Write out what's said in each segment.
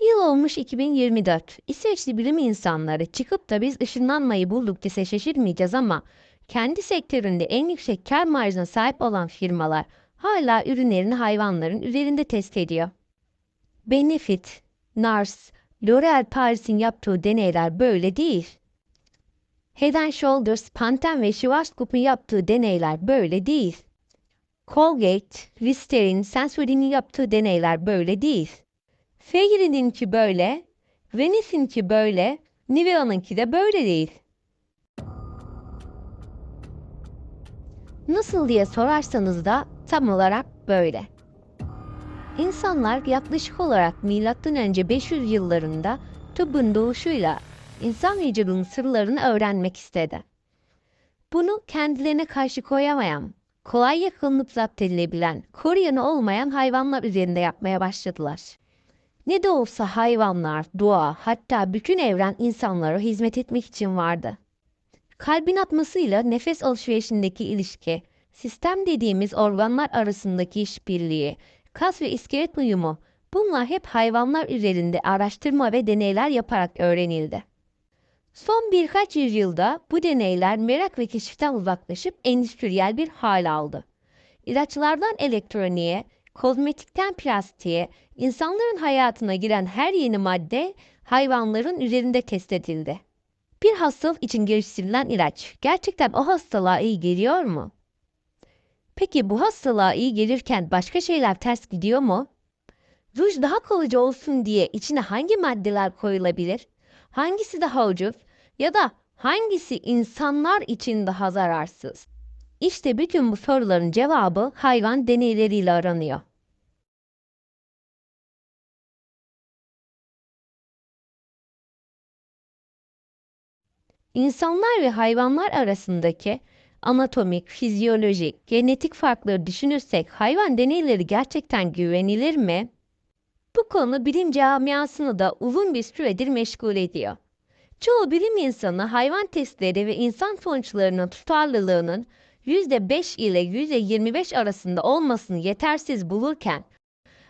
Yıl olmuş 2024. İsveçli bilim insanları çıkıp da biz ışınlanmayı bulduk dese şaşırmayacağız ama kendi sektöründe en yüksek kar marjına sahip olan firmalar hala ürünlerini hayvanların üzerinde test ediyor. Benefit, Nars, L'Oreal Paris'in yaptığı deneyler böyle değil. Head Shoulders, Pantene ve Schwarzkopf'un yaptığı deneyler böyle değil. Colgate, Listerine, Sensodyne'in yaptığı deneyler böyle değil. Fairy'ninki böyle, Venice'inki böyle, Nivea'nınki de böyle değil. Nasıl diye sorarsanız da tam olarak böyle. İnsanlar yaklaşık olarak M.Ö. 500 yıllarında tıbbın doğuşuyla insan vücudunun sırlarını öğrenmek istedi. Bunu kendilerine karşı koyamayan, kolay yakalanıp zapt edilebilen, koruyanı olmayan hayvanlar üzerinde yapmaya başladılar. Ne de olsa hayvanlar, doğa, hatta bütün evren insanlara hizmet etmek için vardı. Kalbin atmasıyla nefes alışverişindeki ilişki, sistem dediğimiz organlar arasındaki işbirliği, kas ve iskelet uyumu, bunlar hep hayvanlar üzerinde araştırma ve deneyler yaparak öğrenildi. Son birkaç yüzyılda bu deneyler merak ve keşiften uzaklaşıp endüstriyel bir hal aldı. İlaçlardan elektroniğe, kozmetikten plastiğe, insanların hayatına giren her yeni madde hayvanların üzerinde test edildi. Bir hastalık için geliştirilen ilaç gerçekten o hastalığa iyi geliyor mu? Peki bu hastalığa iyi gelirken başka şeyler ters gidiyor mu? Ruj daha kalıcı olsun diye içine hangi maddeler koyulabilir? Hangisi daha ucuz? Ya da hangisi insanlar için daha zararsız? İşte bütün bu soruların cevabı hayvan deneyleriyle aranıyor. İnsanlar ve hayvanlar arasındaki anatomik, fizyolojik, genetik farkları düşünürsek hayvan deneyleri gerçekten güvenilir mi? Bu konu bilim camiasını da uzun bir süredir meşgul ediyor. Çoğu bilim insanı hayvan testleri ve insan sonuçlarının tutarlılığının %5 ile %25 arasında olmasını yetersiz bulurken,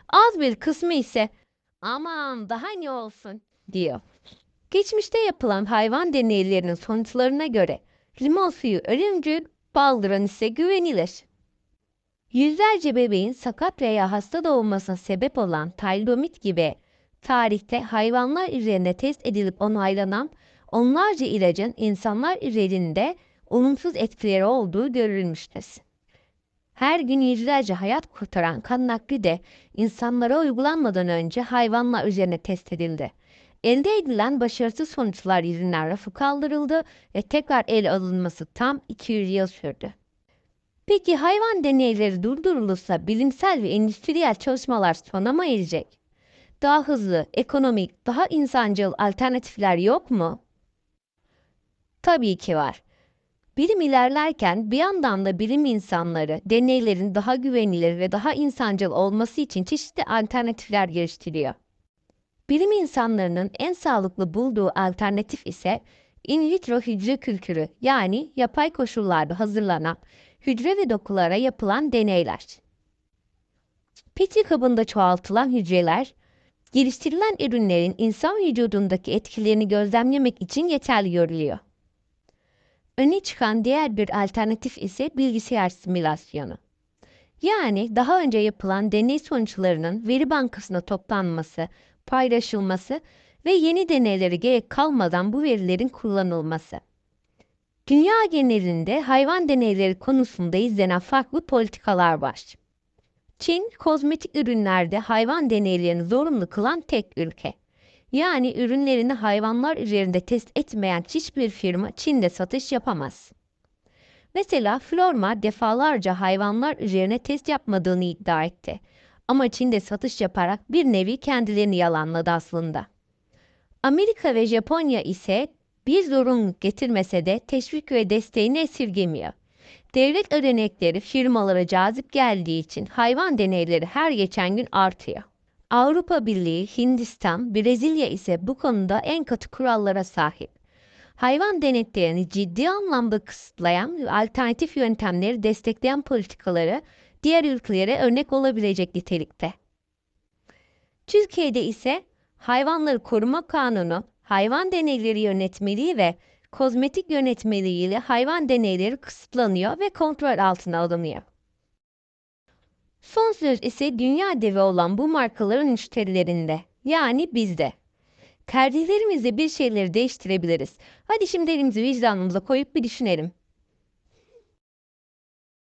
az bir kısmı ise aman daha ne olsun diyor. Geçmişte yapılan hayvan deneylerinin sonuçlarına göre limon suyu ölümcül, baldıran ise güvenilir. Yüzlerce bebeğin sakat veya hasta doğmasına sebep olan talidomit gibi tarihte hayvanlar üzerinde test edilip onaylanan onlarca ilacın insanlar üzerinde olumsuz etkileri olduğu görülmüştür. Her gün yüzlerce hayat kurtaran kan nakli de insanlara uygulanmadan önce hayvanlar üzerine test edildi. Elde edilen başarısız sonuçlar yüzünden rafı kaldırıldı ve tekrar ele alınması tam 200 yıl sürdü. Peki hayvan deneyleri durdurulursa bilimsel ve endüstriyel çalışmalar sona mı erecek? Daha hızlı, ekonomik, daha insancıl alternatifler yok mu? Tabii ki var. Bilim ilerlerken bir yandan da bilim insanları deneylerin daha güvenilir ve daha insancıl olması için çeşitli alternatifler geliştiriyor. Bilim insanlarının en sağlıklı bulduğu alternatif ise in vitro hücre kültürü yani yapay koşullarda hazırlanan hücre ve dokulara yapılan deneyler. Petri kabında çoğaltılan hücreler, geliştirilen ürünlerin insan vücudundaki etkilerini gözlemlemek için yeterli görülüyor. Öne çıkan diğer bir alternatif ise bilgisayar simülasyonu. Yani daha önce yapılan deney sonuçlarının veri bankasına toplanması, paylaşılması ve yeni deneylere gerek kalmadan bu verilerin kullanılması. Dünya genelinde hayvan deneyleri konusunda izlenen farklı politikalar var. Çin, kozmetik ürünlerde hayvan deneylerini zorunlu kılan tek ülke. Yani ürünlerini hayvanlar üzerinde test etmeyen hiçbir firma Çin'de satış yapamaz. Mesela Florma defalarca hayvanlar üzerine test yapmadığını iddia etti. Ama Çin'de satış yaparak bir nevi kendilerini yalanladı aslında. Amerika ve Japonya ise bir zorunluluk getirmese de teşvik ve desteğini esirgemiyor. Devlet ödenekleri firmalara cazip geldiği için hayvan deneyleri her geçen gün artıyor. Avrupa Birliği, Hindistan, Brezilya ise bu konuda en katı kurallara sahip. Hayvan denetlerini ciddi anlamda kısıtlayan alternatif yöntemleri destekleyen politikaları diğer ülkelere örnek olabilecek nitelikte. Türkiye'de ise Hayvanları Koruma Kanunu, hayvan deneyleri yönetmeliği ve kozmetik yönetmeliği ile hayvan deneyleri kısıtlanıyor ve kontrol altına alınıyor. Son söz ise dünya devi olan bu markaların müşterilerinde. Yani bizde. Tercihlerimizle bir şeyleri değiştirebiliriz. Hadi şimdi elimizi vicdanımıza koyup bir düşünelim.